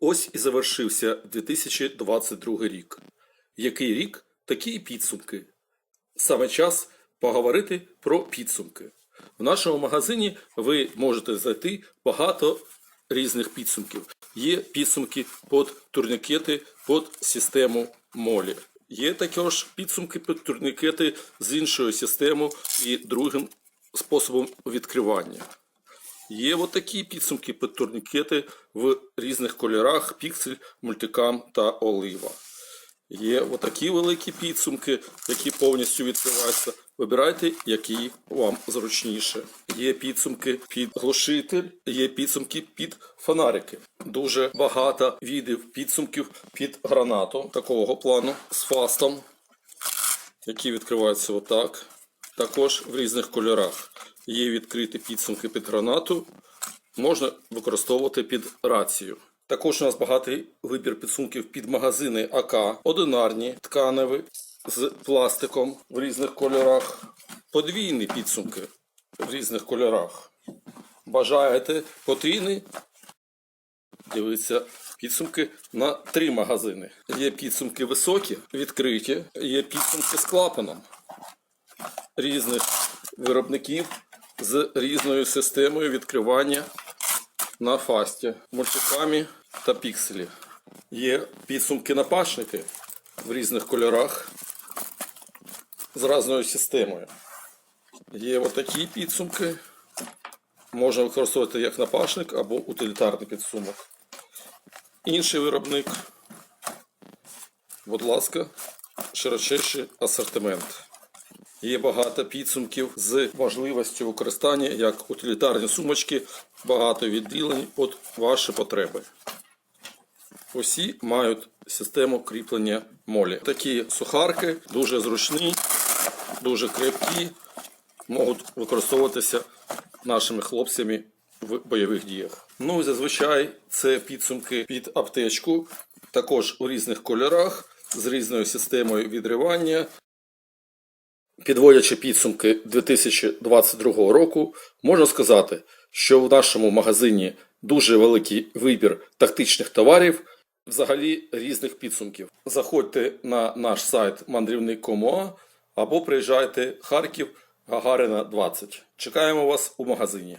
Ось і завершився 2022 рік. Який рік, такі і підсумки. Саме час поговорити про підсумки. В нашому магазині ви можете знайти багато різних підсумків. Є підсумки під турнікети під систему молі. Є також підсумки під турнікети з іншою системою і другим способом відкривання. Є отакі підсумки під турнікети в різних кольорах: піксель, мультикам та олива. Є отакі великі підсумки, які повністю відкриваються. Вибирайте, які вам зручніше. Є підсумки під глушитель, є підсумки під фонарики. Дуже багато видів підсумків під гранату такого плану з фастом, які відкриваються отак. Також в різних кольорах. Є відкриті підсумки під гранату, можна використовувати під рацію. Також у нас багатий вибір підсумків під магазини АК, одинарні, тканеві з пластиком в різних кольорах, подвійні підсумки в різних кольорах. Бажаєте потрійний? Дивіться підсумки на три магазини. Є підсумки високі, відкриті, є підсумки з клапаном різних виробників з різною системою відкривання на фасті, мультикамі та пікселі. Є підсумки напашники в різних кольорах з різною системою. Є отакі підсумки. Можна використовувати як напашник або утилітарний підсумок. Інший виробник, будь ласка, широчайший асортимент. Є багато підсумків з можливістю використання як утилітарні сумочки, багато відділень під ваші потреби. Усі мають систему кріплення молі. Такі сухарки дуже зручні, дуже крепкі, можуть використовуватися нашими хлопцями в бойових діях. Ну зазвичай це підсумки під аптечку, також у різних кольорах, з різною системою відривання. Підводячи підсумки 2022 року, можна сказати, що в нашому магазині дуже великий вибір тактичних товарів, взагалі різних підсумків. Заходьте на наш сайт мандрівник.com.ua або приїжджайте Харків Гагарина 20. Чекаємо вас у магазині.